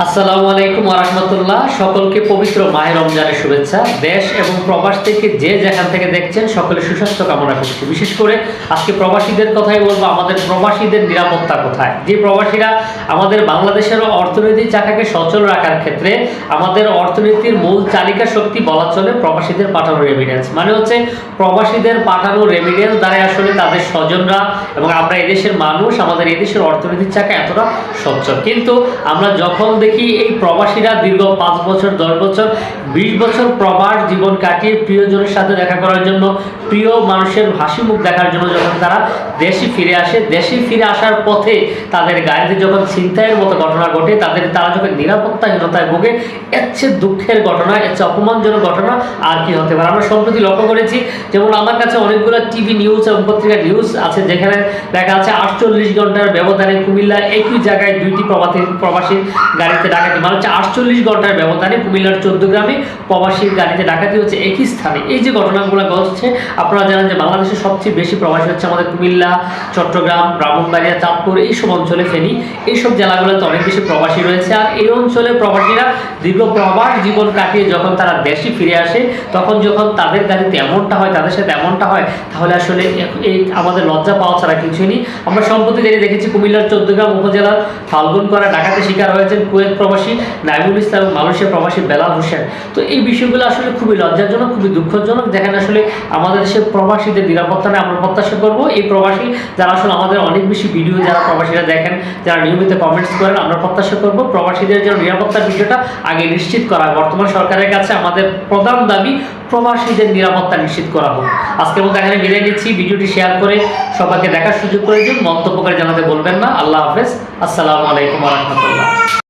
আসসালামু আলাইকুম রহমতুল্লাহ। সকলকে পবিত্র মাহে রমজানের শুভেচ্ছা। দেশ এবং প্রবাস থেকে যে যেখান থেকে দেখছেন, সকলে সুস্বাস্থ্য কামনা করছি। বিশেষ করে আজকে প্রবাসীদের কথাই বলব, আমাদের প্রবাসীদের নিরাপত্তা কোথায়? যে প্রবাসীরা আমাদের বাংলাদেশের অর্থনৈতিক চাকাকে সচল রাখার ক্ষেত্রে আমাদের অর্থনীতির মূল চালিকা শক্তি বলা চলে প্রবাসীদের পাঠানো রেমিডেন্স মানে হচ্ছে প্রবাসীদের পাঠানো রেমিডেন্স দ্বারা আসলে তাদের স্বজনরা এবং আমরা এদেশের মানুষ, আমাদের এদেশের অর্থনৈতিক চাকা এতটা সচ্ছল। কিন্তু আমরা যখন দেখি এই প্রবাসীরা দীর্ঘ পাঁচ বছর, দশ বছর, বিশ বছর প্রবাস জীবন কাটিয়ে প্রিয়জনের সাথে দেখা করার জন্য, প্রিয় মানুষের হাসি মুখ দেখার জন্য যখন তারা দেশে ফিরে আসে, দেশে ফিরে আসার পথে তাদের গাড়িতে যখন ছিনতাইয়ের মতো ঘটনা ঘটে, তাদের, তারা যখন নিরাপত্তাহীনতায় ভোগে, এর দুঃখের ঘটনা, এর চেয়ে অপমানজনক ঘটনা আর কি হতে পারে? আমরা সম্প্রতি লক্ষ্য করেছি, যেমন আমার কাছে অনেকগুলো টিভি নিউজ এবং পত্রিকা নিউজ আছে, যেখানে দেখা যাচ্ছে আটচল্লিশ ঘণ্টার ব্যবধানে কুমিল্লা একই জায়গায় দুইটি প্রবাসী প্রবাসী গাড়িতে ডাকাতি। মানে হচ্ছে আটচল্লিশ ঘণ্টার ব্যবধানে কুমিল্লার চোদ্দ গ্রামে প্রবাসীর গাড়িতে ডাকাতি হচ্ছে একই স্থানে। এই যে ঘটনাগুলো ঘটছে, আপনারা জানেন যে বাংলাদেশের সবচেয়ে বেশি প্রবাসী হচ্ছে আমাদের কুমিল্লা, চট্টগ্রাম, ব্রাহ্মণবাড়িয়া, চাঁদপুর, এইসব অঞ্চলে ফেনী। এইসব জেলাগুলোতে অনেক বেশি প্রবাসী রয়েছে আর এই অঞ্চলের প্রবাসীরা দীর্ঘ প্রবাস জীবন কাটিয়ে যখন তারা দেশে ফিরে আসে, তখন যখন তাদের গাড়িতে এমনটা হয়, তাদের সাথে এমনটা হয়, তাহলে আসলে এই আমাদের লজ্জা পাওয়া ছাড়া কিছুই নেই। আমরা সম্প্রতি দেখে দেখেছি, কুমিল্লার চৌদ্দগ্রাম উপজেলার ফাল্গুন করা ডাকাতে শিকার হয়েছেন কুয়েত প্রবাসী, নাইমুল ইসলাম মালয়েশিয়া প্রবাসী বেলাল হোসেন। তো এই বিষয়গুলো আসলে খুবই লজ্জাজনক, খুবই দুঃখজনক। যেখানে আসলে আমাদের দেশের প্রবাসীদের নিরাপত্তা নিয়ে আমরা প্রত্যাশা করব। এই প্রবাসী যারা আসলে আমাদের অনেক বেশি ভিডিও, যারা প্রবাসীরা দেখেন, যারা নিয়মিত কমেন্টস করেন, আমরা প্রত্যাশা করব প্রবাসীদের যেন নিরাপত্তার বিষয়টা আগে নিশ্চিত করা বর্তমান সরকারের কাছে আমাদের প্রধান দাবি প্রবাসীদের নিরাপত্তা নিশ্চিত করা হোক। আজকের মতো এখানে বিদায় নিচ্ছি। ভিডিওটি শেয়ার করে সবাইকে দেখার সুযোগ করে দিন। মন্তব্য করে জানাতে বলবেন না। আল্লাহ হাফেজ। আসসালামু আলাইকুম রহমতুল্লাহ।